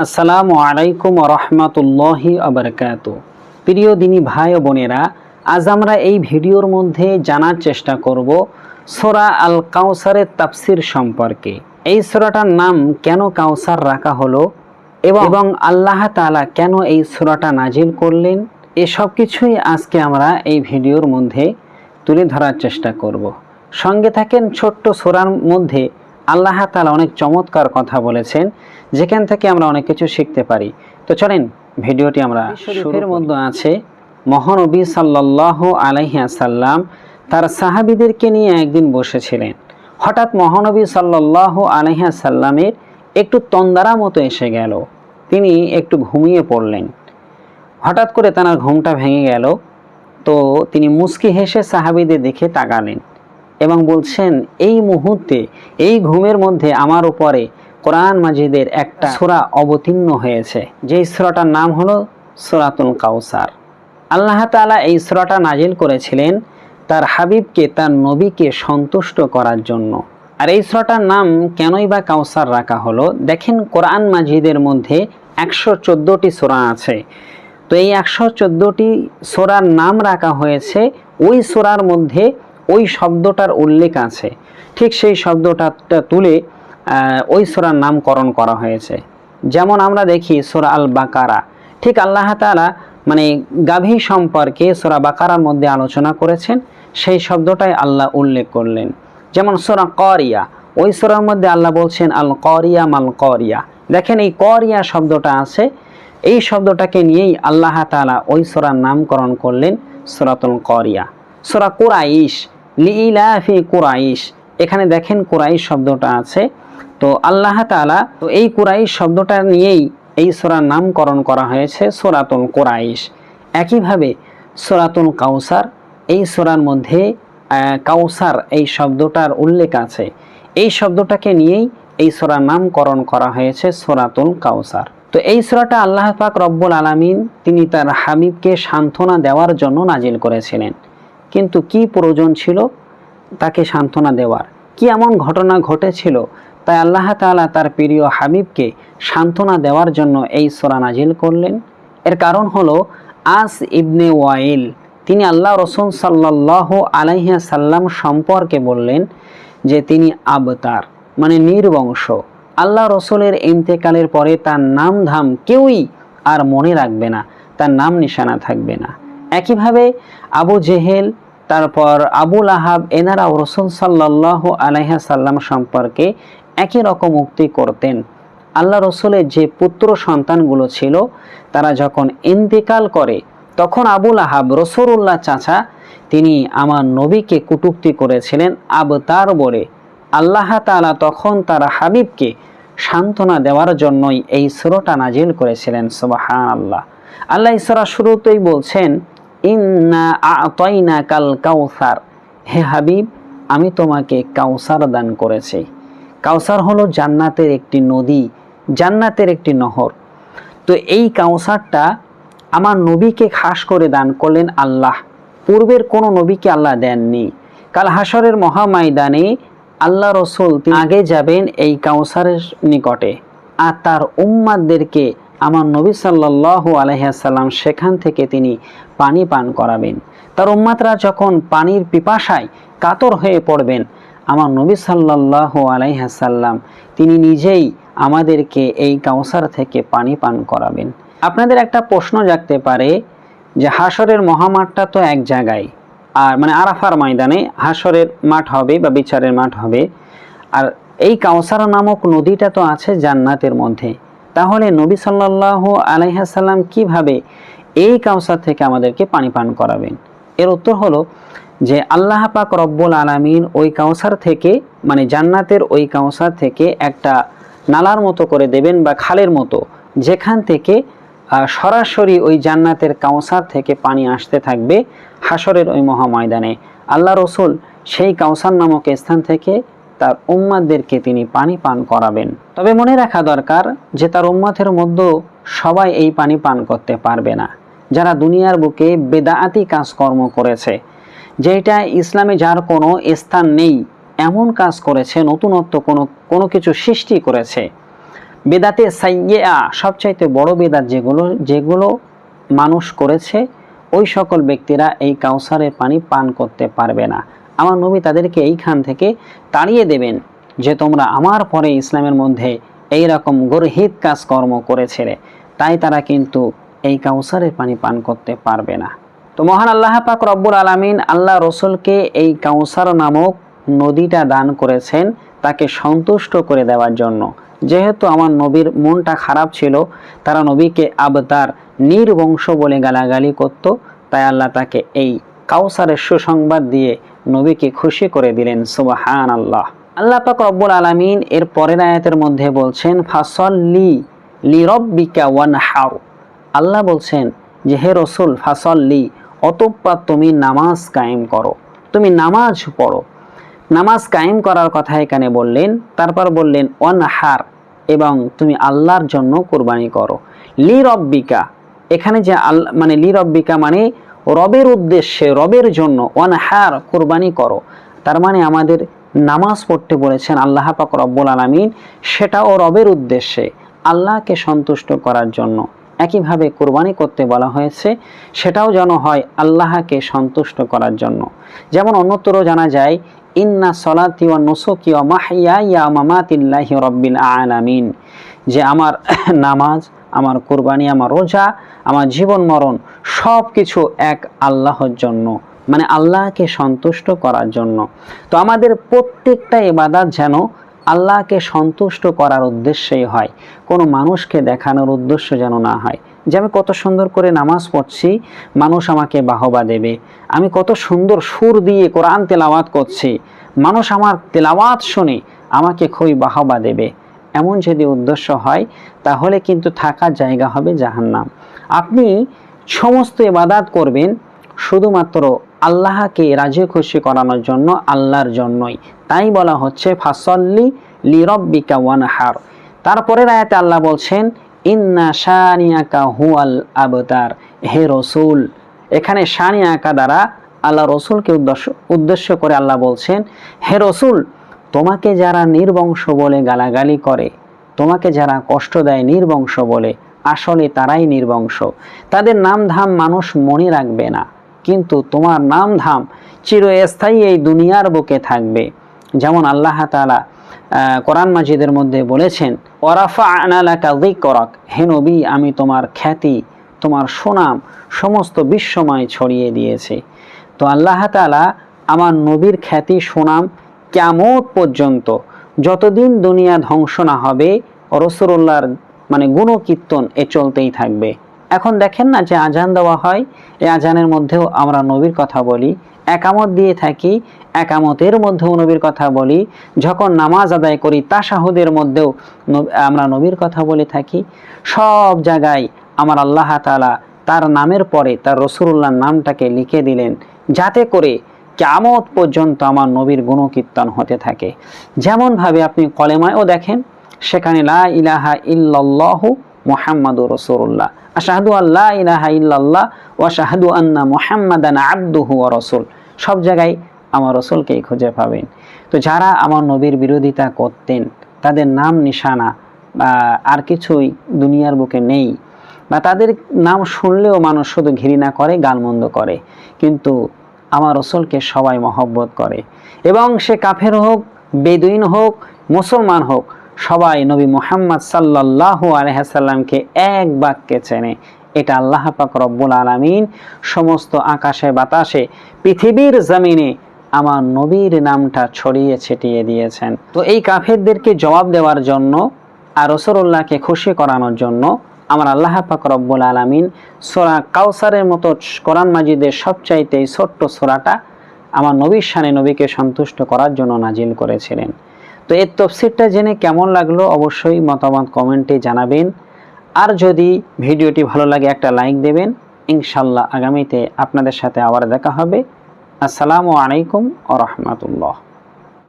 আসসালামু আলাইকুম রহমতুল্লাহি আবরকাত প্রিয় দিনী ভাই ও বোনেরা আজ আমরা এই ভিডিওর মধ্যে জানার চেষ্টা করব সোরা আল কাউসারের তাফসির সম্পর্কে। এই সোরাটার নাম কেন কাউসার রাখা হলো এবং আল্লাহ তাআলা কেন এই সোরাটা নাজিল করলেন এসব কিছুই আজকে আমরা এই ভিডিওর মধ্যে তুলে ধরার চেষ্টা করব। সঙ্গে থাকেন ছোট্ট সোরার মধ্যে আল্লাহ তালা অনেক চমৎকার কথা বলেছেন যেখান থেকে আমরা অনেক কিছু শিখতে পারি। তো চলেন ভিডিওটি আমরা শুরুর মধ্যে আছে। মহানবী সাল্লাল্লাহু আলাইহি সাল্লাম তার সাহাবীদেরকে নিয়ে একদিন বসেছিলেন। হঠাৎ মহানবী সাল্লাল্লাহু আলাইহি সাল্লামের একটু তন্দারা মতো এসে গেল। তিনি একটু ঘুমিয়ে পড়লেন। হঠাৎ করে তার ঘুমটা ভেঙে গেল। তো তিনি মুস্কি হেসে সাহাবিদের দেখে তাকালেন। এবং বলছেন, এই মুহূর্তে, এই ঘুমের মধ্যে আমার উপরে কোরআন মাজিদের একটা সূরা অবতীর্ণ হয়েছে। যেই সূরাটার নাম হলো সূরাতুল কাউসার আল্লাহ তাআলা এই সূরাটা নাজিল করেছিলেন তার হাবিবকে, তার নবীকে সন্তুষ্ট করার জন্য। আর এই সূরাটার নাম কেনই বা কাউসার রাখা হলো? দেখেন, কোরআন মাজিদের মধ্যে একশো চোদ্দোটি সূরা আছে। তো এই একশো চোদ্দোটি সোরার নাম রাখা হয়েছে। ওই সোরার মধ্যে ওই শব্দটার উল্লেখ আছে। ঠিক সেই শব্দটা তুলে ওই সোরার নামকরণ করা হয়েছে। যেমন আমরা দেখি সোরা আল বাকারা ঠিক আল্লাহ তাআলা মানে গাভী সম্পর্কে সোরা বাকারার মধ্যে আলোচনা করেছেন, সেই শব্দটাই আল্লাহ উল্লেখ করলেন। যেমন সোরা করিয়া, ওই সোরার মধ্যে আল্লাহ বলছেন আল করিয়া মাল করিয়া দেখেন এই করিয়া শব্দটা আছে, এই শব্দটাকে নিয়েই আল্লাহ তালা ওই সোরার নামকরণ করলেন সোরাতুল করিয়া। সোরা কুরাইশ লিইলাফি কুরাইশ। এখানে দেখেন কুরাইশ শব্দটা আছে। তো আল্লাহ তাআলা, তো এই কুরাইশ শব্দটা নিয়েই এই সোরার নামকরণ করা হয়েছে সোরাতুল কুরাইশ। একইভাবে সোরাতুল কাউসার, এই সোরার মধ্যে কাউসার এই শব্দটার উল্লেখ আছে। এই শব্দটাকে নিয়েই এই সোরার নামকরণ করা হয়েছে সোরাতুল কাউসার। তো এই সোরাটা আল্লাহ পাক রব্বুল আলামিন তিনি তার হাবিবকে সান্ত্বনা দেওয়ার জন্য নাজিল করেছিলেন। কিন্তু কি প্রয়োজন ছিল? তাকে সান্ত্বনা দেওয়ার। কি এমন ঘটনা ঘটেছিল? তাই আল্লাহ তাআলা তার প্রিয় হাবিবকে সান্ত্বনা দেওয়ার জন্য এই সোরা নাজিল করলেন। এর কারণ হলো, আস ইবনে ওয়াইল, তিনি আল্লাহ রসুল সাল্লাহ আলাইহিয়া সাল্লাম সম্পর্কে বললেন যে তিনি আবতার মানে নির্বংশ। আল্লাহ রসুলের ইন্তেকালের পরে তার নাম ধাম কেউই আর মনে রাখবে না, তার নাম নিশানা থাকবে না। একইভাবে আবু জেহেল, তারপর আবুল আহাব এনারাও রসুল সাল্লাহ আলাইহা সাল্লাম সম্পর্কে একই রকম উক্তি করতেন। আল্লাহ রসুলের যে পুত্র সন্তানগুলো ছিল, তারা যখন ইন্তেকাল করে, তখন আবুল আহাব রসুল্লাহ চাচা, তিনি আমার নবীকে কুটুক্তি করেছিলেন আবতার বলে আল্লাহ তাআলা তখন তার হাবিবকে সান্ত্বনা দেওয়ার জন্যই এই সুরটা নাজিল করেছিলেন সুবাহান আল্লাহ আল্লাহ ইসরা শুরুতেই বলছেন কাল হে হাবিব, আমি তোমাকে কাউসার দান করেছি। কাউসার হলো জান্নাতের একটি নদী, জান্নাতের একটি নহর। তো এই কাউসারটা আমার নবীকে খাস করে দান করলেন আল্লাহ। পূর্বের কোনো নবীকে আল্লাহ দেননি। কাল হাসরের মহামায়দানে আল্লাহ রসুল আগে যাবেন এই কাউসারের নিকটে। আর তার উম্মাদদেরকে আমার নবী সাল্লাহ আলহাসাল্লাম সেখান থেকে তিনি পানি পান করাবেন। তার উম্মাতরা যখন পানির পিপাসায় কাতর হয়ে পড়বেন, আমার নবী সাল্লাহ আলাইহাসাল্লাম তিনি নিজেই আমাদেরকে এই কাউসার থেকে পানি পান করাবেন। আপনাদের একটা প্রশ্ন জাগতে পারে যে হাসরের মহামাঠটা তো এক জায়গায়, আর মানে আরাফার ময়দানে হাসরের মাঠ হবে বা বিচারের মাঠ হবে, আর এই কাউসার নামক নদীটা তো আছে জান্নাতের মধ্যে। তাহলে নবী সাল্লাহ আলাইহাসাল্লাম কীভাবে এই কাউসার থেকে আমাদেরকে পানি পান করাবেন? এর উত্তর হলো যে আল্লাহ পাক রব্বুল আলামিন ওই কাউসার থেকে মানে জান্নাতের ওই কাউসার থেকে একটা নালার মতো করে দেবেন বা খালের মতো, যেখান থেকে সরাসরি ওই জান্নাতের কাউসার থেকে পানি আসতে থাকবে হাসরের ওই মহাময়দানে। আল্লাহ রসুল সেই কাউসার নামক স্থান থেকে তার উম্মাদদেরকে তিনি পানি পান করাবেন। তবে মনে রাখা দরকার যে তার উম্মাতের মধ্যে সবাই এই পানি পান করতে পারবে না। যারা দুনিয়ার বুকে বেদাআতি কাজকর্ম করেছে যেটা ইসলামে যার কোনো স্থান নেই, এমন কাজ করেছে, নতুনত্ব কোনো কোনো কিছু সৃষ্টি করেছে। বেদাতে সাইয়া সবচাইতে বড় বেদাত যেগুলো যেগুলো মানুষ করেছে, ওই সকল ব্যক্তিরা এই কাউসারের পানি পান করতে পারবে না। আমার নবী তাদেরকে এইখান থেকে তাড়িয়ে দেবেন যে তোমরা আমার পরে ইসলামের মধ্যে এই রকম গর্হিত কাজকর্ম করেছিলে তাই তারা কিন্তু এই কাউসারের পানি পান করতে পারবে না। তো মহান আল্লাহ পাক রব্বুল আলামিন আল্লাহ রসুলকে এই কাউসার নামক নদীটা দান করেছেন তাকে সন্তুষ্ট করে দেওয়ার জন্য। যেহেতু আমার নবীর মনটা খারাপ ছিল, তারা নবীকে আবতার নির্বংশ বলে গালাগালি করত, তাই আল্লাহ তাকে এই কাউসারের সুসংবাদ দিয়ে নবীকে খুশি করে দিলেন সুবাহান আল্লাহ আল্লাহ পাক রব্বুল আলামিন এর পরের আয়াতের মধ্যে বলছেন, ফাসল্লি লি রব্বিকা ওয়ান হাউ আল্লাহ বলছেন যে, হে রসুল, ফাসল্লি, অতঃপর তুমি নামাজ কায়েম করো। তুমি নামাজ পড়ো। নামাজ কায়েম করার কথা এখানে বললেন, তারপর বললেন অনহার এবং তুমি আল্লাহর জন্য কোরবানি করো। লি রব্বিকা এখানে যে আল্লাহ মানে লি রব্বিকা মানে রবের উদ্দেশ্যে, রবের জন্য অনহার কোরবানি করো। তার মানে আমাদের নামাজ পড়তে বলেছেন আল্লাহ পাক রব্বুল আলমিন, সেটাও রবের উদ্দেশ্যে, আল্লাহকে সন্তুষ্ট করার জন্য। একইভাবে কোরবানি করতে বলা হয়েছে, সেটাও যেন হয় আল্লাহকে সন্তুষ্ট করার জন্য। যেমন অন্যত্র জানা যায়, ইন্না সলাতি ওয়া নুসুকি ওয়া মাহইয়া ইয়া মামাতিল্লাহি রব্বিল আলামিন। যে আমার নামাজ, আমার কোরবানি, আমার রোজা, আমার জীবন মরণ সব কিছু এক আল্লাহর জন্য মানে আল্লাহকে সন্তুষ্ট করার জন্য। তো আমাদের প্রত্যেকটা ইবাদাত যেন আল্লাহকে সন্তুষ্ট করার উদ্দেশ্যেই হয়। কোনো মানুষকে দেখানোর উদ্দেশ্য যেন না হয়। যে আমি কত সুন্দর করে নামাজ পড়ছি, মানুষ আমাকে বাহবা দেবে। আমি কত সুন্দর সুর দিয়ে কোরআন তেলাওয়াত করছি। মানুষ আমার তেলাওয়াত শুনে আমাকে খুবই বাহবা দেবে। এমন যদি উদ্দেশ্য হয়, তাহলে কিন্তু থাকার জায়গা হবে জাহান্নাম। আপনি সমস্ত ইবাদাত করবেন শুধুমাত্র আল্লাহকে রাজি খুশি করানোর জন্য, আল্লাহর জন্যই। তাই বলা হচ্ছে, ফাসল্লি লিরব্বিকা ওয়ানহার। তারপরের আয়াতে আল্লাহ বলছেন, ইন্না শানিয়াকা হুয়াল আবতার। হে রসুল, এখানে শানিয়াকা দ্বারা আল্লাহ রসুলকে উদ্দেশ্য উদ্দেশ্য করে আল্লাহ বলছেন, হে রসুল, তোমাকে যারা নির্বংশ বলে গালাগালি করে, তোমাকে যারা কষ্ট দেয় নির্বংশ বলে আসলে তারাই নির্বংশ। তাদের নাম ধাম মানুষ মনে রাখবে না। কিন্তু তোমার নাম ধাম চিরস্থায়ী এই দুনিয়ার বুকে থাকবে। যেমন আল্লাহ তালা কোরআন মাজিদের মধ্যে বলেছেন ওরাফা আনালাকা করক হে নবী, আমি তোমার খ্যাতি, তোমার সুনাম সমস্ত বিশ্বময় ছড়িয়ে দিয়েছে। তো আল্লাহ তালা আমার নবীর খ্যাতি, সুনাম কেমন পর্যন্ত যতদিন দুনিয়া ধ্বংস না হবে, রসুল্লাহর মানে গুণকীর্তন এ চলতেই থাকবে। এখন দেখেন না যে আজান দেওয়া হয় এই আজানের মধ্যেও আমরা নবীর কথা বলি, একামত দিয়ে থাকি, একামতের মধ্যেও নবীর কথা বলি, যখন নামাজ আদায় করি তাশাহুদের মধ্যেও আমরা নবীর কথা বলে থাকি। সব জায়গায় আমার আল্লাহ তালা তার নামের পরে, তার রসুল্লাহর নামটাকে লিখে দিলেন, যাতে করে কেমত পর্যন্ত আমার নবীর গুণকীর্তন হতে থাকে। যেমনভাবে আপনি কলেমায়ও দেখেন সেখানে লা ইলাহা ইল্লাল্লাহু মোহাম্মদুর রসুল্লাহ আশাহাদু আল্লাহ ইলাহা ইল্লাল্লাহ ও শাহাদু আন্না মোহাম্মদান আব্দুহু ও রসুল। সব জায়গায় আমার রসুলকেই খুঁজে পাবেন। তো যারা আমার নবীর বিরোধিতা করতেন, তাদের নাম নিশানা আর কিছুই দুনিয়ার বুকে নেই বা তাদের নাম শুনলেও মানুষ শুধু ঘৃণা করে, গালমন্দ করে। কিন্তু আমার রসুলকে সবাই মহব্বত করে। এবং সে কাফের হোক, বেদুইন হোক, মুসলমান হোক সবাই নবী মোহাম্মদ সাল্লাহ আলহাসাল্লামকে এক বাক্যে চেনে। এটা আল্লাহ পাক রব্বুল আলমিন সমস্ত আকাশে, বাতাসে, পৃথিবীর জমিনে আমার নবীর নামটা ছড়িয়ে ছিটিয়ে দিয়েছেন। তো এই কাফেরদেরকে জবাব দেওয়ার জন্য আর রসরুল্লাহকে খুশি করানোর জন্য আমার আল্লাহ পাক রব্বুল আলমিন সোরা কাউসারের মতো কোরআন মাজিদের সবচাইতে ছোট্ট সোরাটা আমার নবীর সানে নবীকে সন্তুষ্ট করার জন্য নাজিল করেছিলেন। তো এর তফসিরটা জেনে কেমন লাগল অবশ্যই মতামত কমেন্টে জানাবেন। আর যদি ভিডিওটি ভালো লাগে একটা লাইক দেবেন। ইনশাল্লাহ আগামীতে আপনাদের সাথে আবার দেখা হবে। আসসালামু আলাইকুম ও রহমতুল্লাহ।